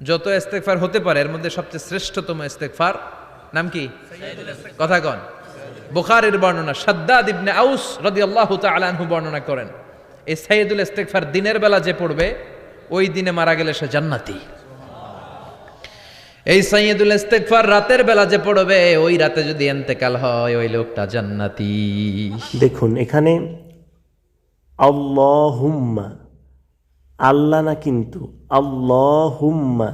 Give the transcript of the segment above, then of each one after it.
যত ইস্তেগফার হতে পারে, এর মধ্যে সবচেয়ে শ্রেষ্ঠতম ইস্তেগফার নাম কি? কথা কন। বুখারীর বর্ণনা, সাদ্দাদ ইবনে আউস রাদিয়াল্লাহু তাআলা আনহু বর্ণনা করেন, এই সাইয়্যিদুল ইস্তেগফার দিনের বেলা যে পড়বে, ওই দিনে মারা গেলে সে জান্নাতি। এই সাইয়্যিদুল ইস্তেগফার রাতের বেলা যে পড়বে, ওই রাতে যদি ইন্তেকাল হয়, ওই লোকটা জান্নাতি। দেখুন, এখানে আল্লাহুম্মা আল্লাহ না কিন্তু। আল্লাহুম্মা।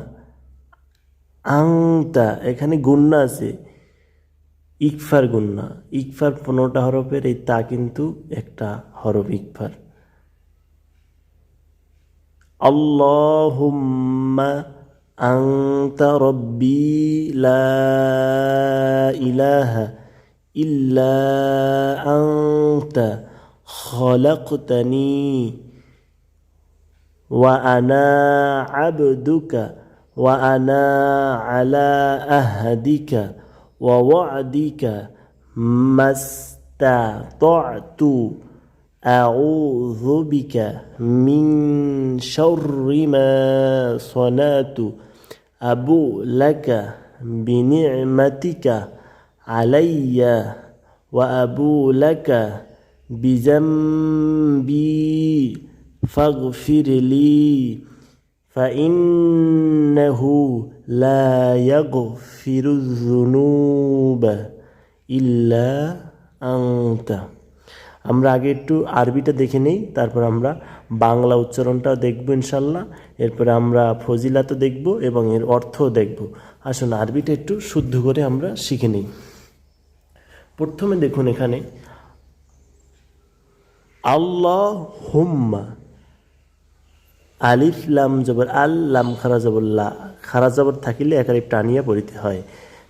আংটা এখানে গুন্না আছে। ইকফার গুন্না। ইকফার পনেরোটা হরফের, এই তা কিন্তু একটা হরফ ইকফার। আল্লাহুম্মা আংতা রব্বি লা ইলাহা ইল্লা আংতা। খলাকতানি وأنا عبدك وأنا على أهدك ووعدك ما استطعت. أعوذ بك من شر ما صنعت. أبو لك بنعمتك علي وأبو لك بذنبي. فاغفر لي فإنه لا يغفر الذنوب إلا أنت আমরা আগে একটু আরবিটা দেখে নেই তারপর আমরা বাংলা উচ্চারণটা দেখব ইনশাল্লাহ এরপরে আমরা ফজিলাতও দেখব এবং এর অর্থও দেখব আসুন আরবিটা একটু শুদ্ধ করে আমরা শিখে নিই প্রথমে দেখুন এখানে আল্লাহ হুম্মা আলিফ লাম জবর, আল লাম খারা লা। খারা জবর থাকিলে একালিপ টানিয়া পড়িতে হয়।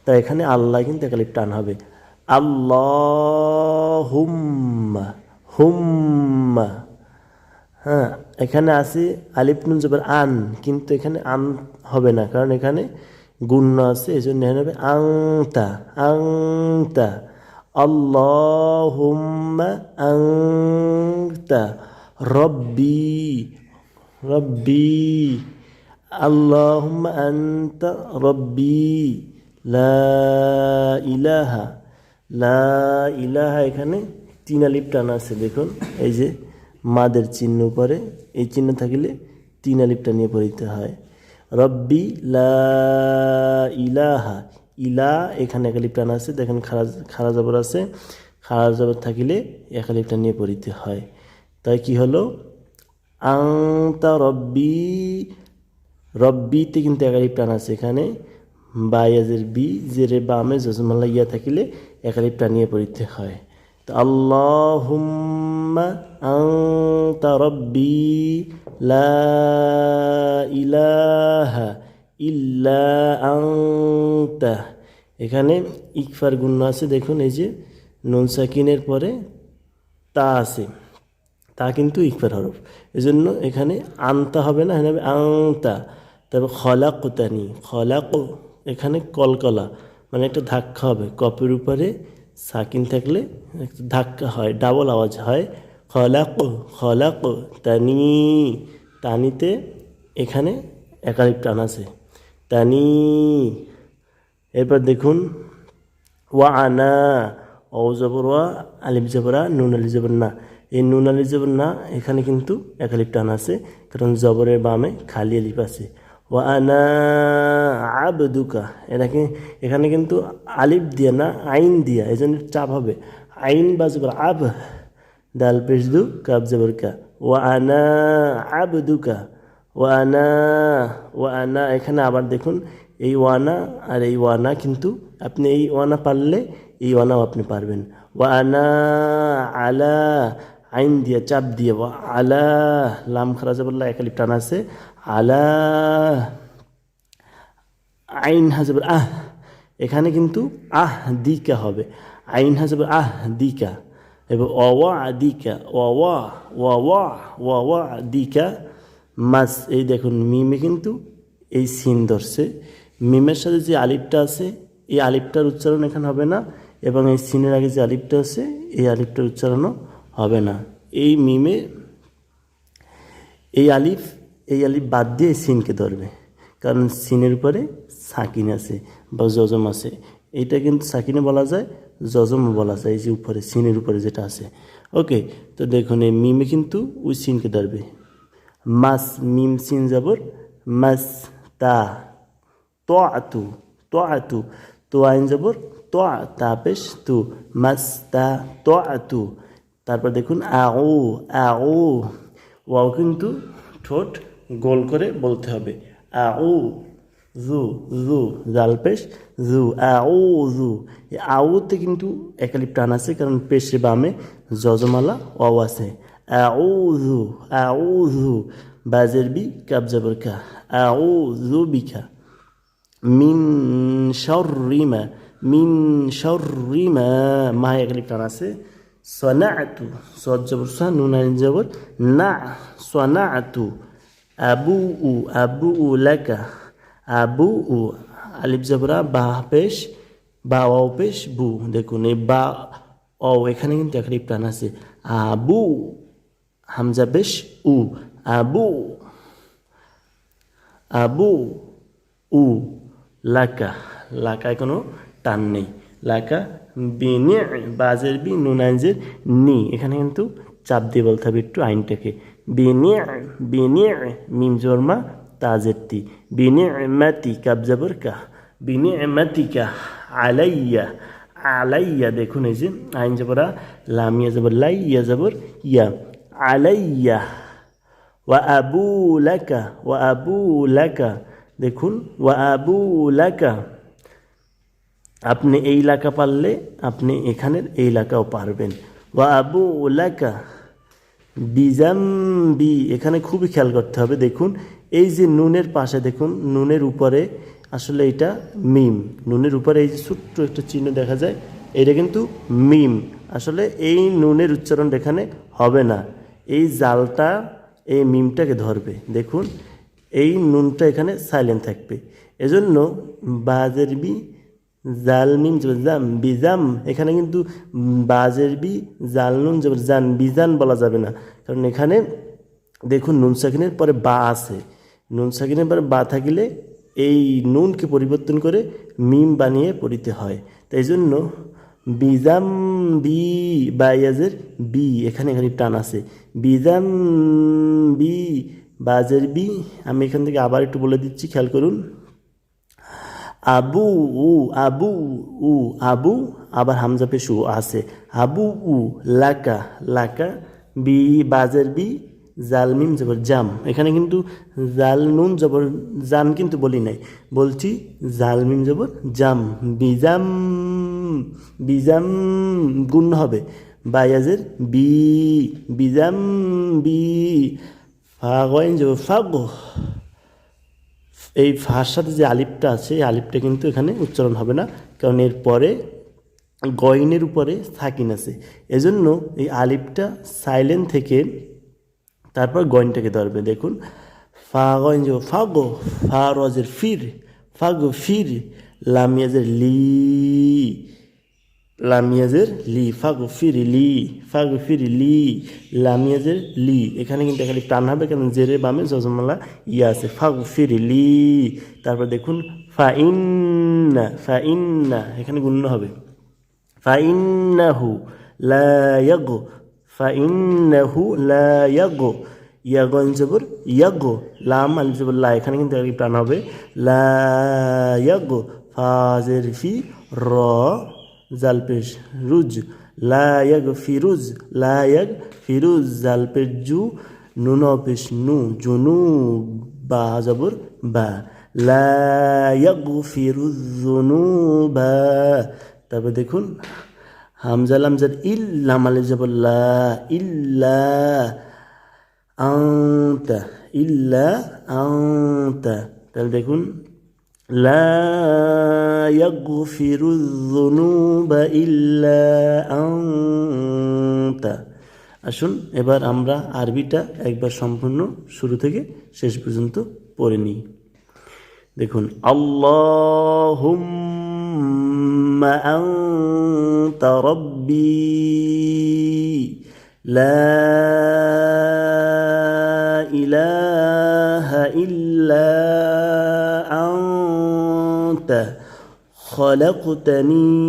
তা এখানে আল্লাহ কিন্তু একালিপ টান হবে। আল্লাহ হুম্মা। হুম্মা হ্যাঁ এখানে আছে আলিফ নুন জবর আন, কিন্তু এখানে আন হবে না, কারণ এখানে গুণ্য আছে এই জন্য এখানে হবে আংতা আংতা। আল্লাহুম্মা আংতা, রব্বি। রব্বি, আল্লাহুম্মা আনতা রব্বি, লা ইলাহা লা ইলাহা এখানে তিন আলিপ টান আছে, দেখুন, এই যে মাদের চিহ্ন পরে এই চিহ্ন থাকিলে তিন আলিপ নিয়ে পড়িতে হয়। রব্বি, লা ইলাহা, ইলা এখানে একালিপ টান আছে, দেখেন খারা খারা জবর আছে খারা জবর থাকিলে এক একালিপটা নিয়ে পড়িতে হয়। তাই কি হলো? আংতা রব্বি, রব্বিতে কিন্তু একালিপ টান আছে এখানে। বায়াজের বি, জেরে বামে জজমাল্লা ইয়া থাকিলে একালিপ টানিয়ে পড়িতে হয়। তো আল্লাহুম্মা আংতা রব্বি, লা ইলাহা ইল্লা আংতা এখানে ইকফার গুণ্য আছে, দেখুন, এই যে নুন সাকিনের পরে তা আছে। তা কিন্তু ইকফার হরফ। এজন্য এখানে আনতা হবে না, এখানে হবে আংতা। তবে খলাকুতানি, খলাক এখানে কলকলা মানে একটা ধাক্কা হবে। কপের উপরে সাকিন থাকলে একটা ধাক্কা হয়, ডাবল আওয়াজ হয়। খলাক খলাক তানি তানিতে এখানে একাধিক টান আছে। তানি, এরপর দেখুন, ওয়া আনা ও জবর ওয়া, আলিফ জবরা নুন আলি জবর না। এই নুন আলি জবর না, এখানে কিন্তু একালিপ টান আছে, কারণ জবরের বামে খালি আলিফ আছে। ওয়া আনা আবদুকা, এটাকে এখানে কিন্তু আলিফ দিয়া না, আইন দিয়া এই জন্য চাপ হবে। আইন বা জবর আব দাল পেশ দু কাব জবর কা। ওয়া আনা আবদুকা ওয়ানা ওয়ানা এখানে আবার দেখুন, এই ওয়ানা আর এই ওয়ানা কিন্তু আপনি এই ওয়ানা পারলে, এই ওয়ানাও আপনি পারবেন। ওয়ানা আলা আইন দিয়ে, চাপ দিয়ে আলা, লাম খারাজা বললা একালিপ টান আছে, আলা, আইন হাজাবার আহ, এখানে কিন্তু আহ দিকা হবে, আইন হাজাবার আহ দিকা এবং অওয়া দিকা ওয়া ওয়া ওয়া দিকা, মাস, এই দেখুন, মিমে কিন্তু এই সিন ধরছে, মিমের সাথে যে আলিফটা আছে, এই আলিফটার উচ্চারণ এখানে হবে না, এবং এই সিনের আগে যে আলিফটা আছে, এই আলিফটার উচ্চারণও হবে না। এই মিমে এই আলিফ এই আলিফ বাদ দিয়ে সিনকে ধরবে। কারণ সিনের উপরে সাকিন আছে বা জজম আছে। এইটা কিন্তু সাকিনে বলা যায়, জজমও বলা যায়, এই যে উপরে, সিনের উপরে যেটা আছে। ওকে, তো দেখুন, এই মিমে কিন্তু ওই সিনকে ধরবে। মাস মিম সিন যাবর, মাস তা, তো আতু তো আতু, তো আইন যাবর, তো তা পেশ তু, মাস তা, তো আতু তারপর দেখুন আও আও ওয়াও কিন্তু ঠোঁট গোল করে বলতে হবে। আও জু জু জাল পেশ জু আও জু। আউতে কিন্তু একালিপ টান আছে, কারণ পেশে বামে যজমালা, ওয়াও আছে। আও জু আও জু, বাজের বি কাব যাবর কা আও জু, বিখা। মিন শর্রিমা মিন শর্রিমা। মা একালিপ টান আছে। সনাআতু সদ জবর সা নুন আইন জবর না সনাআতু আবু উ আবু উ লাকা আবু উ আলিফ জবরা বা পেশ বা ও পেশ বু দেখুন এই বা ও এখানে কিন্তু একটা প্রাণ আছে। আবু হামজা পেশ, উ। আবু আবু উ। লাকা লাকায় কোনো টান নেই। লাকা বিনে বাজের বি নুনাইজের নি। এখানে কিন্তু চাপ দিয়ে বলতে হবে একটু আইনটাকে। বিনে বিনে মিম জর্মা, তাজের তি। বিনে মাতি, কাবজাবর কা। বিনে মাতিকা আলাইয়া আলাইয়া। দেখুন এই যে, আইন যাবরা লামিয়া যাবর, লাইয়া যাবর, ইয়া। আলাইয়া, ওয়া আবু লাকা, ওয়া আবু লাকা। দেখুন, ওয়া আবু লাকা। আপনি এই এলাকা পারলে আপনি এখানের এই এলাকাও পারবেন। ওয়া আবু লাকা বিজাম্বি, এখানে খুবই খেয়াল করতে হবে। দেখুন, এই যে নুনের পাশে, দেখুন, নুনের উপরে আসলে এটা মিম। নুনের উপরে এই যে ছোট্ট একটা চিহ্ন দেখা যায়, এটা কিন্তু মিম। আসলে এই নুনের উচ্চারণ এখানে হবে না। এই জালটা, এই মিমটাকে ধরবে। দেখুন, এই নুনটা এখানে সাইলেন্ট থাকবে। এজন্য বাজের বি জাল মিম জবর জাম, বিজাম, এখানে কিন্তু বাজের বি, জাল নুন জবর জান, বিজান বলা যাবে না। কারণ এখানে দেখুন নুন সাকিনের পরে বা আছে। নুন সাকিনের পরে বা থাকিলে এই নুনকে পরিবর্তন করে মিম বানিয়ে পড়িতে হয়। তাই জন্য বিজাম বি বায়াজের বি, এখানে এখানে টান আছে। বিজাম বি, বাজের বি, আমি এখান থেকে আবার একটু বলে দিচ্ছি, খেয়াল করুন। আবু উ আবু উ, আবু, আবার হামজা পেশু আছে। আবু উ, লাকা লাকা, বি, বাজের বি জালমিম জবর, জাম। এখানে কিন্তু জাল, নুন, জবর, জান কিন্তু বলি নাই। বলছি জালমিম জবর, জাম। বিজাম বিজাম, গুণ হবে। বায়াজের বি, বিজাম, বি ফাগয়েন জবর ফাগো এই ফার সাথে যে আলিপটা আছে, এই আলিপটা কিন্তু এখানে উচ্চারণ হবে না। কারণ এর পরে গয়নের উপরে সাকিন আছে। এজন্য এই আলিপটা সাইলেন্ট থেকে তারপর গয়নটাকে ধরবে। দেখুন, ফা যে ফাগো ফা রজের ফির ফাগো ফির লামিয়াজের লি। লামিয়াজের লি ফাগু ফিরি লি ফাগু ফিরি লি লামিয়াজের লি এখানে কিন্তু এখানে টান হবে কারণ জেরে বামে জজমালা ইয়া আছে ফাগু ফিরি লি তারপর দেখুন, ফা ইন্না ফা ইন্না, এখানে গুণ্য হবে। ফা ইন্নাহু লা ইয়াগো, ফা ইন্নাহু লা ইয়াগো ইয়াগন জবর, ইয়াগো, লাম আল জবর, লা। এখানে কিন্তু প্রাণ হবে। লা ইয়াগো, ফাজের ফি র জাল পেশ রুজ, লা ফিরুজ লা ফিরুজ জালপেশ জু, নুন পেশ নু, জুনু, বা জবর বা, লা ইয়াগ ফিরুজ জুনু, বা। তারপর দেখুন হামজাল হামজার ইল্লা মালে জবর লা ইল্লা আন্তা ইল্লা আন্তা। তাহলে দেখুন لا يغفر الذنوب إلا أنت আসুন এবার আমরা আরবিটা একবার সম্পূর্ণ শুরু থেকে শেষ পর্যন্ত পড়ে নিই দেখুন আল্লাহুম্মা আনতা রব্বি লা ইলাহা ইল্লা أنت خلقتني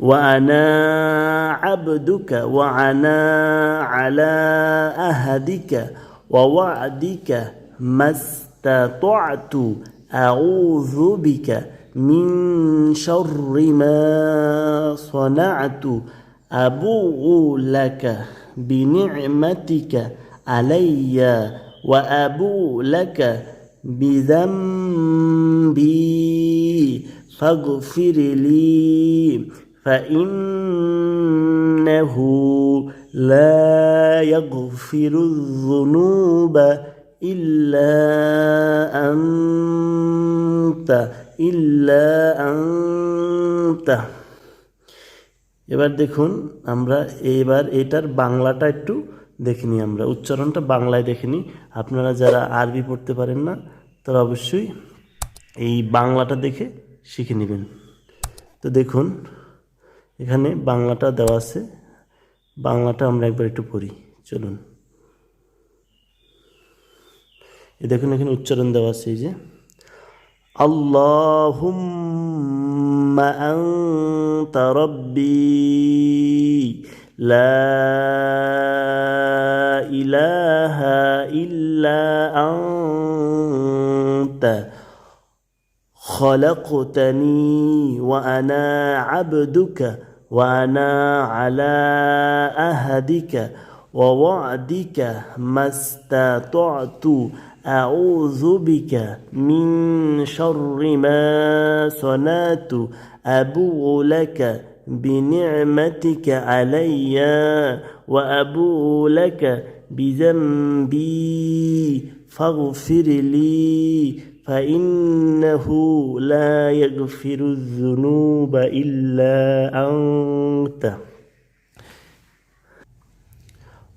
وأنا عبدك وأنا على أهدك ووعدك ما استطعت أعوذ بك من شر ما صنعت أبوء لك بنعمتك علي وأبوء لك بذنبي فاغفر لي فإنه لا يغفر الذنوب إلا أنت إلا أنت এবার দেখুন আমরা এবার এটার বাংলাটা একটু দেখিনি আমরা উচ্চারণটা বাংলায় দেখিনি আপনারা যারা আরবি পড়তে পারেন না তারা অবশ্যই এই বাংলাটা দেখে শিখে নেবেন তো দেখুন এখানে বাংলাটা দেওয়া আছে বাংলাটা আমরা একবার একটু পড়ি চলুন এ দেখুন এখানে উচ্চারণ দেওয়া আছে এই যে اللهم أنت ربي لا إله إلا أنت خلقتني وأنا عبدك وأنا على أهدك ووعدك ما استطعت أعوذ بك من شر ما صنعت أبوء لك بنعمتك علي وأبوء لك بذنبي فاغفر لي فإنه لا يغفر الذنوب إلا أنت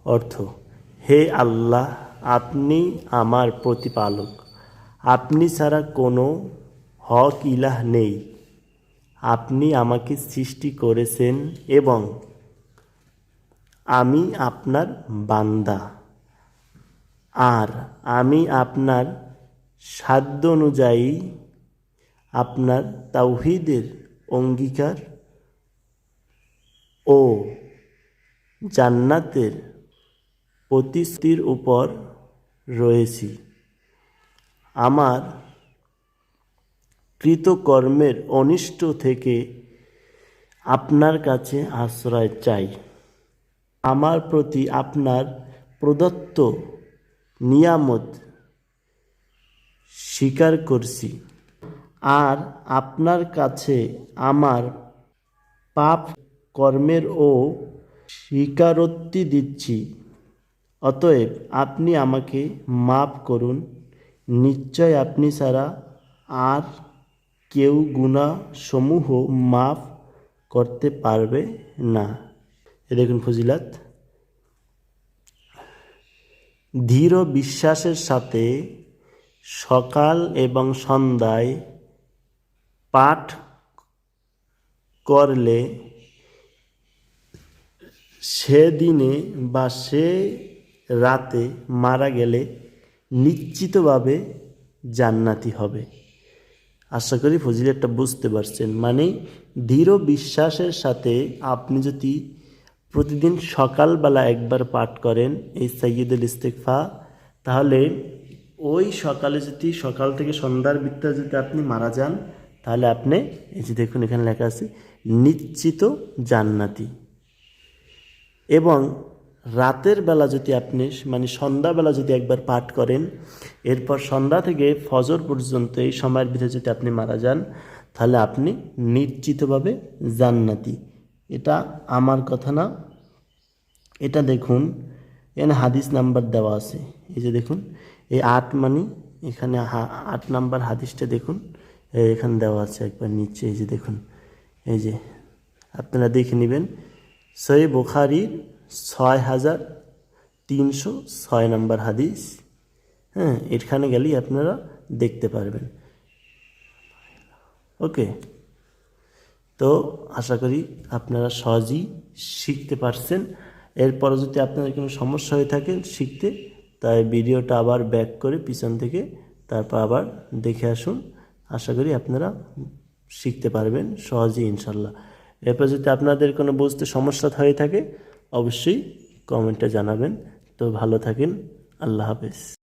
অর্থ হে আল্লাহ আপনি আমার প্রতিপালক আপনি ছাড়া কোনো হক ইলাহ নেই আপনি আমাকে সৃষ্টি করেছেন এবং আমি আপনার বান্দা। আর আমি আপনার সাধ্য অনুযায়ী আপনার তাওহিদের অঙ্গীকার ও জান্নাতের প্রতিশ্রুতির উপর রয়েছি। আমার কৃতকর্মের অনিষ্ট থেকে আপনার কাছে আশ্রয় চাই। আমার প্রতি আপনার প্রদত্ত নিয়ামত স্বীকার করছি। আর আপনার কাছে আমার পাপ কর্মের ও স্বীকারোক্তি দিচ্ছি। অতএব আপনি আমাকে মাফ করুন। নিশ্চয় আপনি ছাড়া আর কেউ গুণাসমূহ মাফ করতে পারবে না। এ দেখুন ফজিলাত। ধীর বিশ্বাসের সাথে সকাল এবং সন্ধ্যায় পাঠ করলে সে দিনে বা সে রাতে মারা গেলে নিশ্চিতভাবে জান্নাতি হবে। আশা করি ফজিলেটটা বুঝতে পারছেন। মানে দৃঢ় বিশ্বাসের সাথে আপনি যদি প্রতিদিন সকালবেলা একবার পাঠ করেন এই সৈয়দুল ইস্তেকফা তাহলে ওই সকালে যদি, সকাল থেকে সন্ধ্যার ভিতরে যদি আপনি মারা যান, তাহলে আপনি এই যে দেখুন এখানে লেখা আছে, নিশ্চিত জান্নাতি। এবং রাতের বেলা যদি আপনি মানে সন্ধ্যাবেলা যদি একবার পাঠ করেন, এরপর সন্ধ্যা থেকে ফজর পর্যন্ত এই সময়ের ভিতরে যদি আপনি মারা যান, তাহলে আপনি নিশ্চিতভাবে জান্নাতি। এটা আমার কথা না। এটা দেখুন, এখানে হাদিস নাম্বার দেওয়া আছে। এই যে দেখুন, এই আট মানি, এখানে আট নাম্বার হাদিসটা দেখুন এখানে দেওয়া আছে একবার নিচে। এই যে দেখুন, এই যে আপনারা দেখে নেবেন সই বোখারির ছয় হাজার তিনশো ছয় নাম্বার হাদিস। হ্যাঁ এখানে গেলেই আপনারা দেখতে পারবেন। ওকে। তো আশা করি আপনারা সহজেই শিখতে পারছেন। এরপরে যদি আপনাদের কোনো সমস্যা হয়ে থাকে শিখতে, তাই ভিডিওটা আবার ব্যাক করে পিছন থেকে তারপর আবার দেখে আসুন। আশা করি আপনারা শিখতে পারবেন সহজেই ইনশাল্লাহ এরপর যদি আপনাদের কোনো বুঝতে সমস্যা হয়ে থাকে, অবশ্যই কমেন্টে জানাবেন। তো ভালো থাকেন, আল্লাহ হাফেজ।